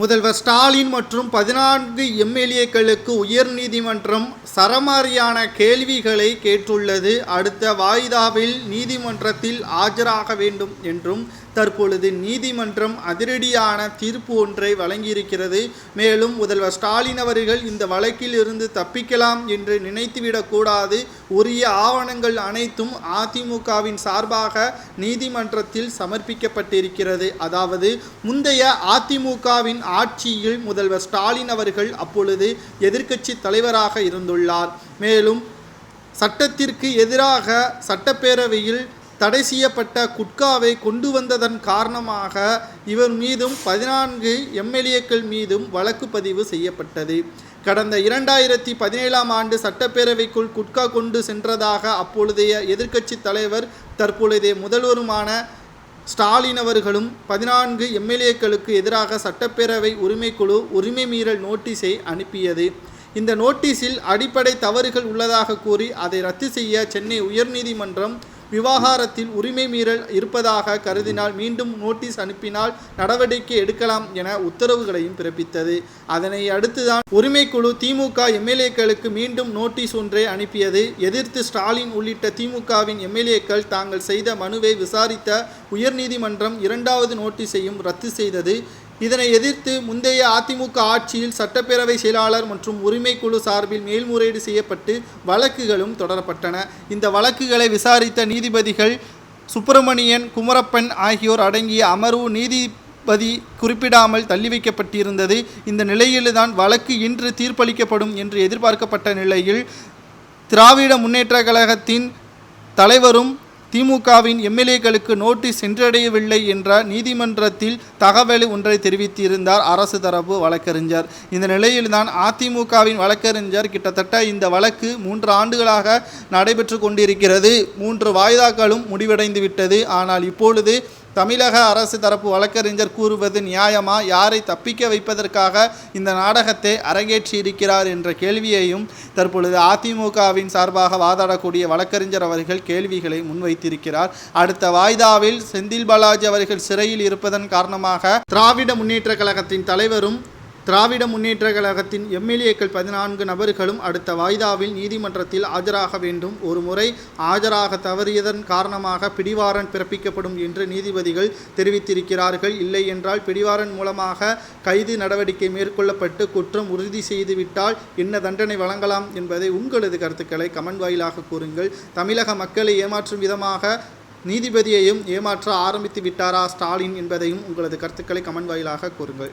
முதல்வர் ஸ்டாலின் மற்றும் பதினான்கு எம்எல்ஏக்களுக்கு உயர்நீதிமன்றம் சரமாரியான கேள்விகளை கேட்டுள்ளது. அடுத்த வாய்தாவில் நீதிமன்றத்தில் ஆஜராக வேண்டும் என்றும் தற்பொழுது நீதிமன்றம் அதிரடியான தீர்ப்பு ஒன்றை வழங்கியிருக்கிறது. மேலும் முதல்வர் ஸ்டாலின் அவர்கள் இந்த வழக்கில் இருந்து தப்பிக்கலாம் என்று நினைத்துவிடக்கூடாது. உரிய ஆவணங்கள் அனைத்தும் அதிமுகவின் சார்பாக நீதிமன்றத்தில் சமர்ப்பிக்கப்பட்டிருக்கிறது. அதாவது முந்தைய அதிமுகவின் ஆட்சியில் முதல்வர் ஸ்டாலின் அவர்கள் அப்பொழுது எதிர்க்கட்சி தலைவராக இருந்துள்ளார். மேலும் சட்டத்திற்கு எதிராக சட்டப்பேரவையில் தடை செய்யப்பட்ட குட்காவை கொண்டு வந்ததன் காரணமாக இவர் மீதும் பதினான்கு எம்எல்ஏக்கள் மீதும் வழக்கு பதிவு செய்யப்பட்டது. கடந்த இரண்டாயிரத்தி பதினேழாம் ஆண்டு சட்டப்பேரவைக்குள் குட்கா கொண்டு சென்றதாக அப்பொழுதைய எதிர்க்கட்சி தலைவர் தற்பொழுதைய முதல்வருமான ஸ்டாலின் அவர்களும் பதினான்கு எம்எல்ஏக்களுக்கு எதிராக சட்டப்பேரவை உரிமைக்குழு உரிமை மீறல் நோட்டீஸை அனுப்பியது. இந்த நோட்டீஸில் அடிப்படை தவறுகள் உள்ளதாக கூறி அதை ரத்து செய்ய சென்னை உயர்நீதிமன்றம் விவகாரத்தில் உரிமை மீறல் இருப்பதாக கருதினால் மீண்டும் நோட்டீஸ் அனுப்பினால் நடவடிக்கை எடுக்கலாம் என உத்தரவுகளையும் பிறப்பித்தது. அதனை அடுத்துதான் உரிமைக்குழு திமுக எம்எல்ஏக்களுக்கு மீண்டும் நோட்டீஸ் ஒன்றை அனுப்பியது. எதிர்த்து ஸ்டாலின் உள்ளிட்ட திமுகவின் எம்எல்ஏக்கள் தாங்கள் செய்த மனுவை விசாரித்த உயர்நீதிமன்றம் இரண்டாவது நோட்டீஸையும் ரத்து செய்தது. இதனை எதிர்த்து முந்தைய அதிமுக ஆட்சியில் சட்டப்பேரவை செயலாளர் மற்றும் உரிமைக்குழு சார்பில் மேல்முறையீடு செய்யப்பட்டு வழக்குகளும் தொடரப்பட்டன. இந்த வழக்குகளை விசாரித்த நீதிபதிகள் சுப்பிரமணியன் குமரப்பன் ஆகியோர் அடங்கிய அமர்வு நீதிபதி குறிப்பிடாமல் தள்ளி வைக்கப்பட்டிருந்தது. இந்த நிலையில்தான் வழக்கு இன்று தீர்ப்பளிக்கப்படும் என்று எதிர்பார்க்கப்பட்ட நிலையில் திராவிட முன்னேற்ற கழகத்தின் தலைவரும் திமுகவின் எம்எல்ஏக்களுக்கு நோட்டீஸ் சென்றடையவில்லை என்ற நீதிமன்றத்தில் தகவல் ஒன்றை தெரிவித்திருந்தார் அரசு தரப்பு வழக்கறிஞர். இந்த நிலையில்தான் அதிமுகவின் வழக்கறிஞர் கிட்டத்தட்ட இந்த வழக்கு மூன்று ஆண்டுகளாக நடைபெற்று கொண்டிருக்கிறது. மூன்று வாய்தாக்களும் முடிவடைந்து விட்டது ஆனால் இப்பொழுது தமிழக அரசு தரப்பு வழக்கறிஞர் கூறுவது நியாயமா? யாரை தப்பிக்க வைப்பதற்காக இந்த நாடகத்தை அரங்கேற்றியிருக்கிறார் என்ற கேள்வியையும் தற்பொழுது அதிமுகவின் சார்பாக வாதாடக்கூடிய வழக்கறிஞர் அவர்கள் கேள்விகளை முன்வைத்திருக்கிறார். அடுத்த வாய்தாவில் செந்தில் பாலாஜி அவர்கள் சிறையில் இருப்பதன் காரணமாக திராவிட முன்னேற்ற கழகத்தின் தலைவரும் திராவிட முன்னேற்ற கழகத்தின் எம்எல்ஏக்கள் பதினான்கு நபர்களும் அடுத்த வாய்தாவில் நீதிமன்றத்தில் ஆஜராக வேண்டும். ஒரு முறை ஆஜராக தவறியதன் காரணமாக பிடிவாரன் பிறப்பிக்கப்படும் என்று நீதிபதிகள் தெரிவித்திருக்கிறார்கள். இல்லை என்றால் பிடிவாரன் மூலமாக கைது நடவடிக்கை மேற்கொள்ளப்பட்டு குற்றம் உறுதி செய்துவிட்டால் என்ன தண்டனை வழங்கலாம் என்பதை உங்களது கருத்துக்களை கமெண்ட் வாயிலாக கூறுங்கள். தமிழக மக்களை ஏமாற்றும் விதமாக நீதிபதியையும் ஏமாற்ற ஆரம்பித்து விட்டாரா ஸ்டாலின் என்பதையும் உங்களது கருத்துக்களை கமெண்ட் வாயிலாக கூறுங்கள்.